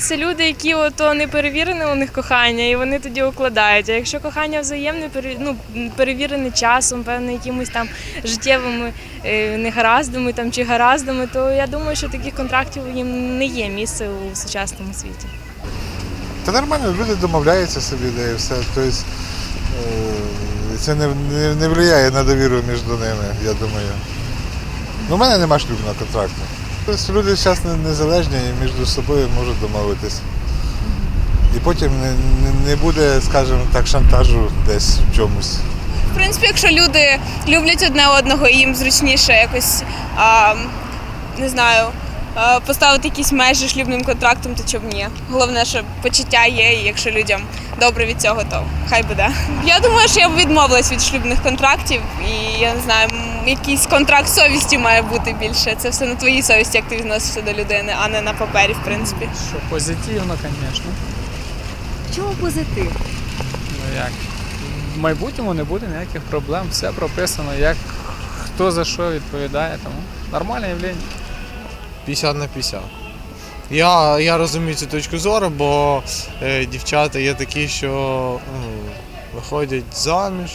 трапляються люди, які ото не перевірене у них кохання, і вони тоді укладають. А якщо кохання взаємне, ну, перевірене часом, певно, якимось там життєвими е, негараздами там, чи гараздами, то я думаю, що таких контрактів їм не є місце у сучасному світі. Та нормально, люди домовляються собі, де і все. Тобто, е, це не, не, не впливає на довіру між ними, я думаю. Ну, у мене нема шлюбного контракту. Тобто люди зараз незалежні і між собою можуть домовитись. І потім не буде, скажімо так, шантажу десь в чомусь. В принципі, якщо люди люблять одне одного і їм зручніше якось а, не знаю. А, Поставити якісь межі шлюбним контрактом, то чому ні? Головне, що почуття є, і якщо людям добре від цього, то хай буде. Я думаю, що я б відмовилась від шлюбних контрактів, і я не знаю, якийсь контракт совісті має бути більше. Це все на твоїй совісті, як ти відносишся до людини, а не на папері, в принципі. Що позитивно, звісно. В чому позитив? Ну як? В майбутньому не буде ніяких проблем. Все прописано, як хто за що відповідає. Тому нормальне явлення. 50 на 50. Я, я розумію цю точку зору, бо е, дівчата є такі, що ну, виходять заміж,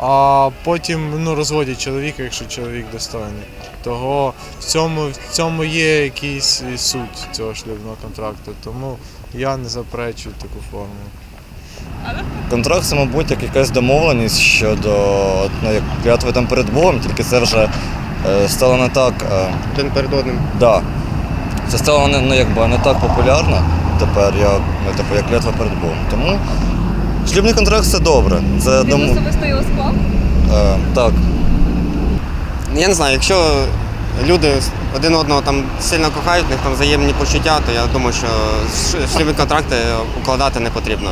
а потім ну, розводять чоловіка, якщо чоловік достойний. Того в цьому, в цьому є якийсь суть цього шлюбного контракту. Тому я не заперечую таку форму. Контракт це, мабуть, як якась домовленість щодо ну, як клятви там перед Богом, тільки це вже стало не так. Е, Один перед одним. да. Це стало не, ну, якби, не так популярно тепер, як, ну, типу, як клятва перед Богом. Тому шлюбний контракт це добре. Це Він дому... особисто його склав? е, так. Я не знаю, якщо люди один одного там сильно кохають, в них там взаємні почуття, то я думаю, що ш- шлюбні контракти укладати не потрібно.